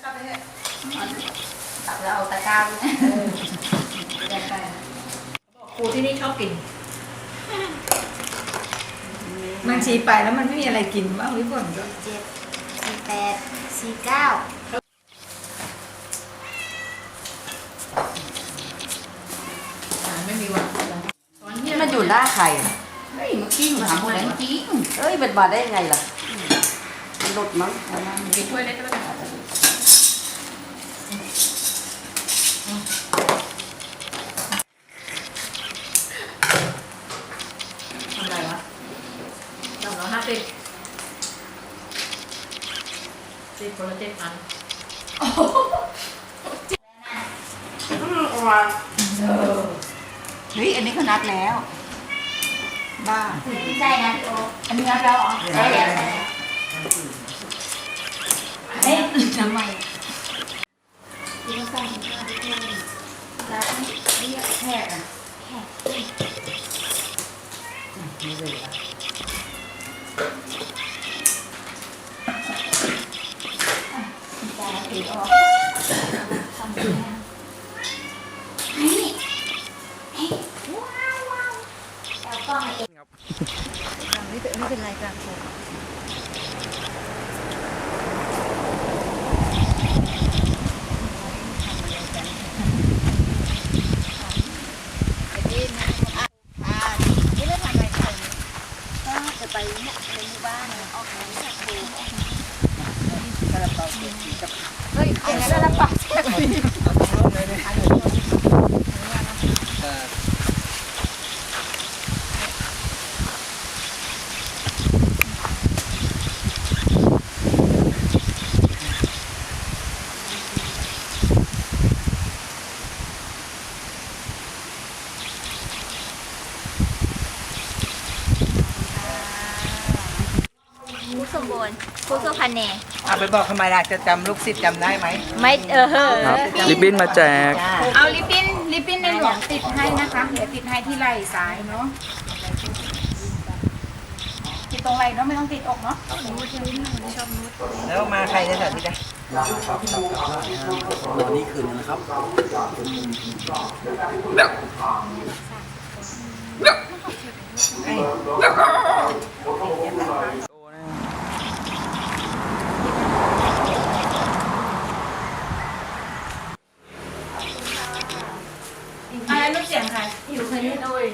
กลับแล้วเอาตะกร้าด้วยแดกไปครูที่นี่ชอบกินบางทีไปแล้วมันไม่มีอะไรกินบ้างพี่ฝนก็เจ็ดสี่แปดสี่เก้าไม่มีวันตอนนี้มันอยู่หน้าใครเฮ้ยมื่อกี้หนูถามคนไหนเมื่อกี้เอ้ยมันมาได้ยังไงล่ะมันหลุดมั้งกินถ้วยเล็กก็ได้ ทำไรวะสามร้อยห้าสิบสิบคนละเจ็ดพันเฮ้ยอันนี้เขานัดแล้ว บ้าไม่ใช่นะพี่โออันนี้รับแล้วเหรอใช่แล้วใช่แล้วเอ๊ะทำไมกินข้าวกินข้าวกินข้าว ร้านเรียกแขกอะแขกไม่เลยอะแต่ถืออกทำไงเฮ้ยเฮ้ยว้าวว้าวเอากล้องมาเองไม่เป็นไม่เป็นไรกันก็จะ ไปเนี่ยในหมู่บ้านออกมาเนี่ยครูเฮ้ยอันนั้นละปะครูส มบูรณ์ครูสุพรรณเนเอาไปบอกทำไมล่ะจะจำลูกศิษย์จำได้ไหมไม่เออครับริบบิ้นมาแจก จ้าเอาลิปปิ้นลิปปิ้นในหลวงติดให้นะคะ เดี๋ยวติดให้ที่ไหล่ซ้ายเนาะติดตรงไหล่เนาะไม่ต้องติดอกเนาะแล้วมาใครจะสาธิตอะนี่คืนนะครับไอ้ อะไรลูกเสียงใครอยู่คนนี้นด้วย